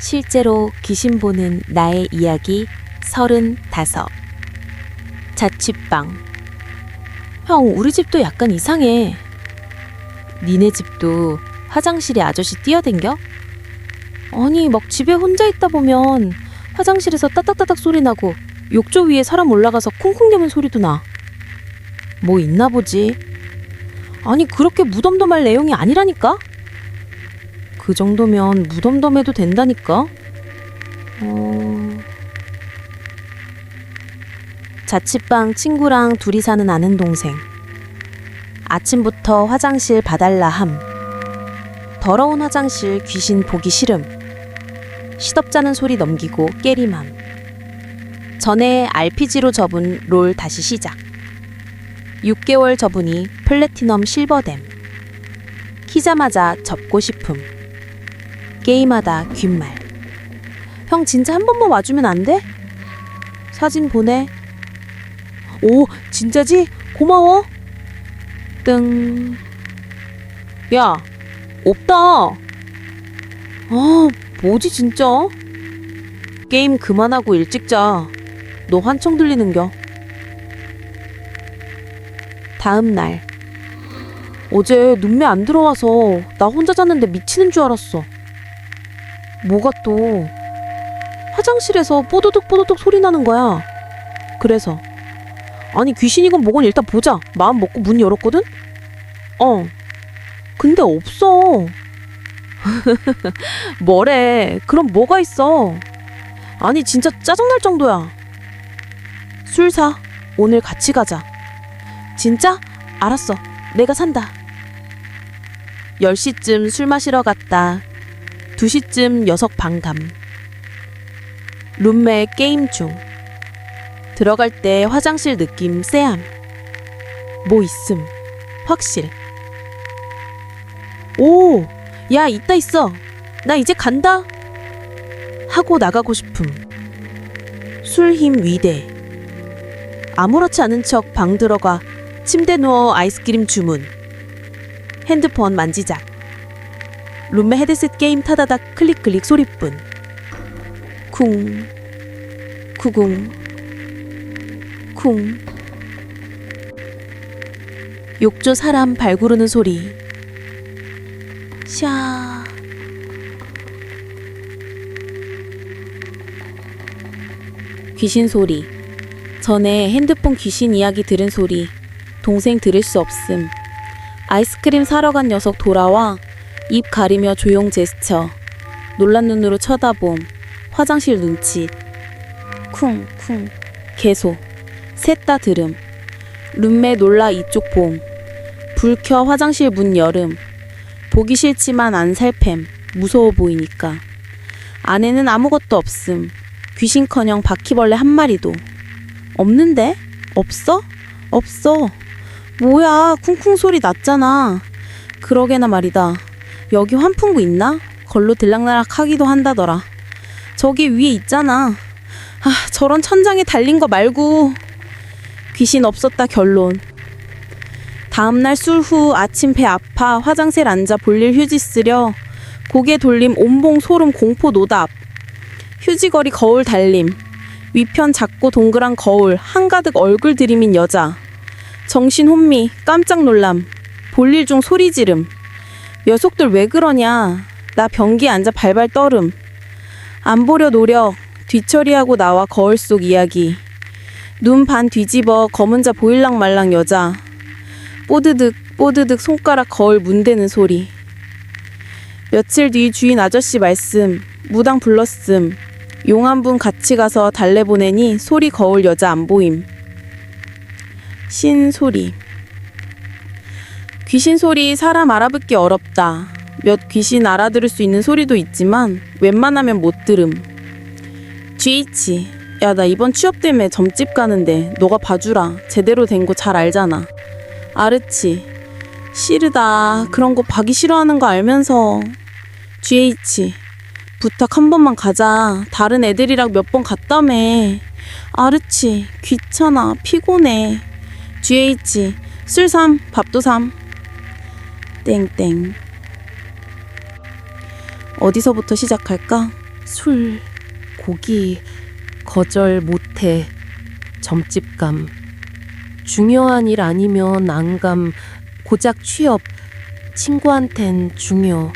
실제로 귀신 보는 나의 이야기 서른다섯 자취방 형 우리 집도 약간 이상해 니네 집도 화장실에 아저씨 뛰어댕겨? 아니 막 집에 혼자 있다 보면 화장실에서 따닥따닥 소리 나고 욕조 위에 사람 올라가서 쿵쿵 대는 소리도 나. 뭐 있나 보지. 아니 그렇게 무덤덤할 내용이 아니라니까? 그 정도면 무덤덤해도 된다니까? 어... 자취방 친구랑 둘이 사는 아는 동생. 아침부터 화장실 봐달라 함. 더러운 화장실 귀신 보기 싫음. 시덥잖은 소리 넘기고 깨림함. 전에 RPG로 접은 롤 다시 시작. 6개월 접으니 플래티넘 실버댐. 키자마자 접고 싶음. 게임하다 귓말. 형 진짜 한 번만 와주면 안 돼? 사진 보내. 오, 진짜지? 고마워. 뜬. 야, 없다. 아, 뭐지 진짜? 게임 그만하고 일찍 자. 너 환청 들리는겨. 다음 날. 어제 눈매 안 들어와서 나 혼자 잤는데 미치는 줄 알았어. 뭐가 또 화장실에서 뽀드득 뽀드득 소리 나는 거야. 그래서 아니 귀신이건 뭐건 일단 보자. 마음 먹고 문 열었거든. 어. 근데 없어. 뭐래? 그럼 뭐가 있어? 아니 진짜 짜증날 정도야. 술 사. 오늘 같이 가자. 진짜? 알았어. 내가 산다. 10시쯤 술 마시러 갔다. 2시쯤 녀석 반감. 룸메 게임 중. 들어갈 때 화장실 느낌 쎄함. 뭐 있음. 확실. 오! 야, 있다 있어. 나 이제 간다. 하고 나가고 싶음. 술 힘 위대. 아무렇지 않은 척 방 들어가 침대 누워 아이스크림 주문. 핸드폰 만지작. 룸메 헤드셋 게임 타다닥 클릭 클릭 소리뿐. 쿵. 쿠궁. 쿵. 욕조 사람 발 구르는 소리. 샤. 귀신 소리. 전에 핸드폰 귀신 이야기 들은 소리. 동생 들을 수 없음. 아이스크림 사러 간 녀석 돌아와 입 가리며 조용 제스처. 놀란 눈으로 쳐다봄. 화장실 눈짓. 쿵쿵. 계속. 셋다 들음. 룸메 놀라 이쪽 봄. 불 켜 화장실 문 여름. 보기 싫지만 안 살팸. 무서워 보이니까. 안에는 아무것도 없음. 귀신커녕 바퀴벌레 한 마리도. 없는데? 없어? 없어. 뭐야, 쿵쿵 소리 났잖아. 그러게나 말이다. 여기 환풍구 있나? 걸로 들락날락 하기도 한다더라. 저기 위에 있잖아. 아, 저런 천장에 달린 거 말고. 귀신 없었다 결론. 다음날 술 후 아침 배 아파 화장실 앉아 볼일 휴지 쓰려 고개 돌림 온봉 소름 공포 노답 휴지거리 거울 달림 위편 작고 동그란 거울 한가득 얼굴 들이민 여자 정신 혼미 깜짝 놀람 볼일 중 소리 지름 녀석들 왜 그러냐? 나 변기에 앉아 발발 떨음. 안 보려 노력 뒤처리하고 나와 거울 속 이야기. 눈 반 뒤집어 검은 자 보일랑 말랑 여자. 뽀드득 뽀드득 손가락 거울 문대는 소리. 며칠 뒤 주인 아저씨 말씀 무당 불렀음. 용한분 같이 가서 달래 보내니 소리 거울 여자 안 보임. 신 소리 귀신 소리 사람 알아듣기 어렵다. 몇 귀신 알아들을 수 있는 소리도 있지만 웬만하면 못 들음. GH 야 나 이번 취업 때문에 점집 가는데 너가 봐주라. 제대로 된 거 잘 알잖아. 아르치 싫으다. 그런 거 봐기 싫어하는 거 알면서. GH 부탁 한 번만 가자. 다른 애들이랑 몇 번 갔다며. 아르치 귀찮아. 피곤해. GH 술 삼 밥도 삼 땡땡 어디서부터 시작할까? 술, 고기, 거절 못해, 점집감. 중요한 일 아니면 안감, 고작 취업, 친구한텐 중요.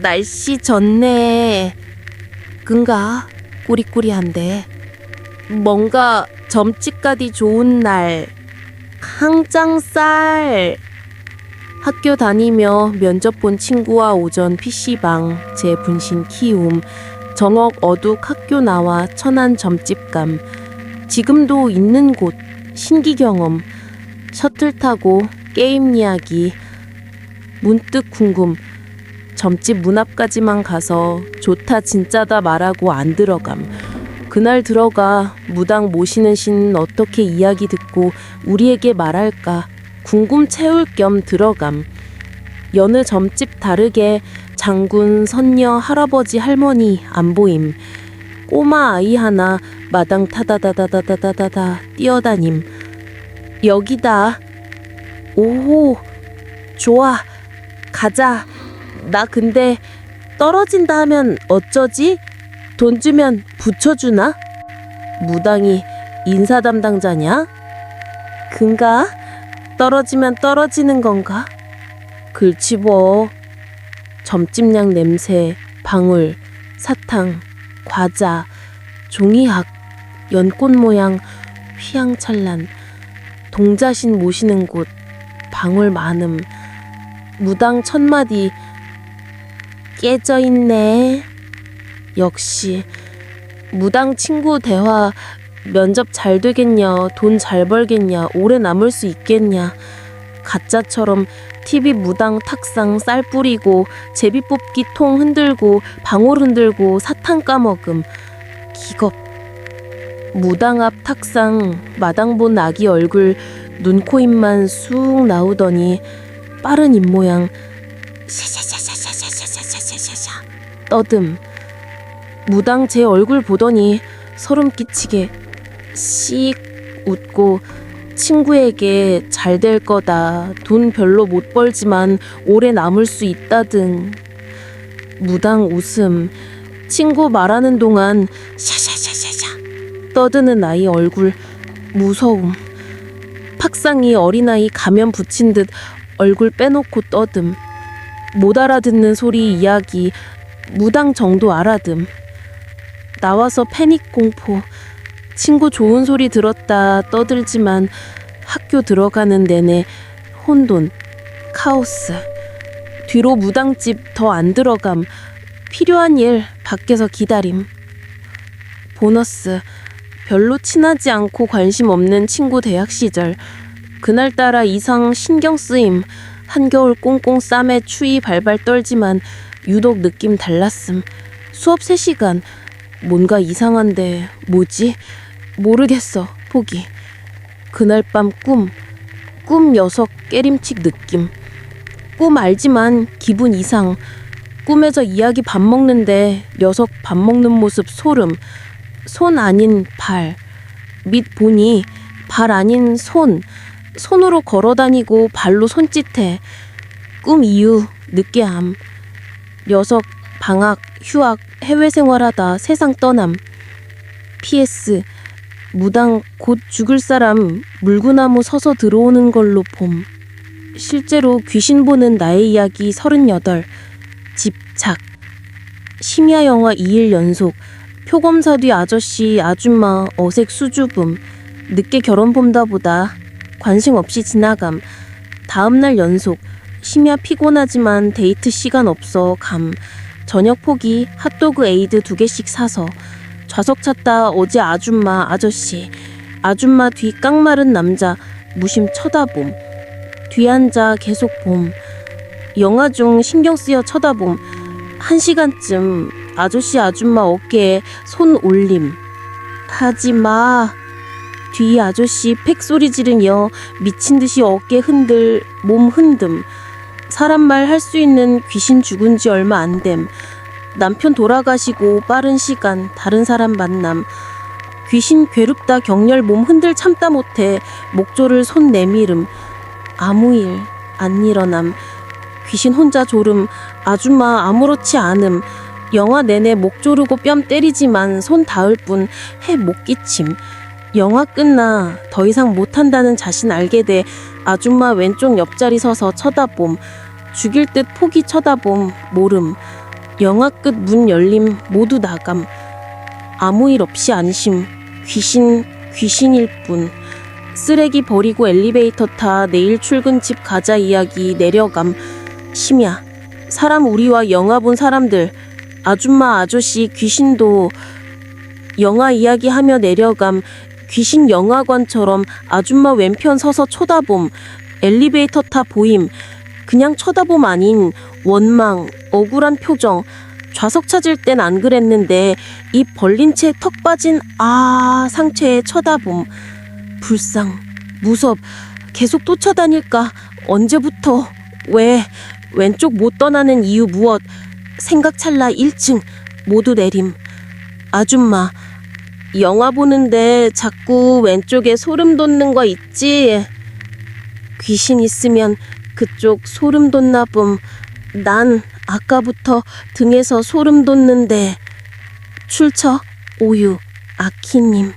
날씨 좋네. 끈가 꾸리꾸리한데. 뭔가 점집가디 좋은 날. 항장쌀. 학교 다니며 면접 본 친구와 오전 PC방, 제 분신 키움, 정억 어둑 학교 나와 천안 점집감, 지금도 있는 곳, 신기 경험, 셔틀 타고 게임 이야기, 문득 궁금, 점집 문 앞까지만 가서 좋다 진짜다 말하고 안 들어감. 그날 들어가 무당 모시는 신은 어떻게 이야기 듣고 우리에게 말할까 궁금 채울 겸 들어감. 여느 점집 다르게 장군, 선녀, 할아버지, 할머니 안 보임. 꼬마 아이 하나 마당 타다다다다다다다 뛰어다님. 여기다. 오, 좋아. 가자. 나 근데 떨어진다 하면 어쩌지? 돈 주면 붙여주나? 무당이 인사 담당자냐? 근가? 떨어지면 떨어지는 건가? 글치 뭐. 점집냥 냄새, 방울, 사탕, 과자, 종이학, 연꽃 모양, 휘황찬란, 동자신 모시는 곳, 방울 많음, 무당 천마디, 깨져 있네. 역시, 무당 친구 대화, 면접 잘 되겠냐, 돈 잘 벌겠냐, 오래 남을 수 있겠냐. 가짜처럼 TV 무당 탁상 쌀 뿌리고 제비 뽑기 통 흔들고 방울 흔들고 사탕 까먹음. 기겁. 무당 앞 탁상 마당 본 아기 얼굴 눈, 코, 입만 쑥 나오더니 빠른 입모양 샤샤샤샤샤샤샤샤샤샤 떠듬. 무당 제 얼굴 보더니 소름 끼치게 씩 웃고 친구에게 잘 될 거다. 돈 별로 못 벌지만 오래 남을 수 있다 등. 무당 웃음. 친구 말하는 동안 샤샤샤샤샤 떠드는 아이 얼굴 무서움. 팍상이 어린아이 가면 붙인 듯 얼굴 빼놓고 떠듬. 못 알아듣는 소리 이야기 무당 정도 알아듬. 나와서 패닉 공포. 친구 좋은 소리 들었다 떠들지만 학교 들어가는 내내 혼돈, 카오스. 뒤로 무당집 더 안 들어감. 필요한 일 밖에서 기다림. 보너스. 별로 친하지 않고 관심 없는 친구 대학 시절. 그날따라 이상 신경 쓰임. 한겨울 꽁꽁 쌈에 추위 발발 떨지만 유독 느낌 달랐음. 수업 3시간. 뭔가 이상한데 뭐지? 모르겠어. 포기. 그날 밤 꿈. 꿈 녀석 깨림칙 느낌. 꿈 알지만 기분 이상. 꿈에서 이야기 밥 먹는데 녀석 밥 먹는 모습 소름. 손 아닌 발. 밑 보니 발 아닌 손. 손으로 걸어 다니고 발로 손짓해. 꿈 이후 늦게함. 녀석 방학, 휴학, 해외 생활하다 세상 떠남. PS 무당 곧 죽을 사람 물구나무 서서 들어오는 걸로 봄. 실제로 귀신 보는 나의 이야기 38. 집착. 심야 영화 2일 연속. 표검사 뒤 아저씨, 아줌마, 어색 수줍음. 늦게 결혼 본다 보다 관심 없이 지나감. 다음날 연속. 심야 피곤하지만 데이트 시간 없어 감. 저녁 포기 핫도그 에이드 두 개씩 사서 좌석 찾다 어제 아줌마 아저씨. 아줌마 뒤 깡마른 남자 무심 쳐다봄. 뒤 앉아 계속 봄. 영화 중 신경 쓰여 쳐다봄. 한 시간쯤 아저씨 아줌마 어깨에 손 올림. 하지마. 뒤 아저씨 팩 소리 지르며 미친 듯이 어깨 흔들 몸 흔듦. 사람 말 할 수 있는 귀신 죽은 지 얼마 안 됨. 남편 돌아가시고 빠른 시간 다른 사람 만남. 귀신 괴롭다 격렬 몸 흔들 참다 못해 목조를 손 내밀음. 아무 일 안 일어남. 귀신 혼자 졸음. 아줌마 아무렇지 않음. 영화 내내 목 조르고 뺨 때리지만 손 닿을 뿐 해 못 끼침. 영화 끝나 더 이상 못한다는 자신 알게 돼 아줌마 왼쪽 옆자리 서서 쳐다봄. 죽일 듯 포기 쳐다봄. 모름. 영화 끝 문 열림 모두 나감. 아무 일 없이 안심. 귀신, 귀신일 뿐. 쓰레기 버리고 엘리베이터 타 내일 출근 집 가자 이야기 내려감. 심야. 사람 우리와 영화 본 사람들. 아줌마 아저씨 귀신도 영화 이야기하며 내려감. 귀신 영화관처럼 아줌마 왼편 서서 쳐다봄. 엘리베이터 타 보임. 그냥 쳐다봄 아닌 원망, 억울한 표정. 좌석 찾을 땐 안 그랬는데 입 벌린 채 턱 빠진 아 상체에 쳐다봄. 불상, 무섭, 계속 쫓아다닐까? 언제부터? 왜? 왼쪽 못 떠나는 이유 무엇? 생각 찰나 1층 모두 내림. 아줌마, 영화 보는데 자꾸 왼쪽에 소름 돋는 거 있지? 귀신 있으면 그쪽 소름 돋나 봄. 난 아까부터 등에서 소름 돋는데. 출처 오유 아키님.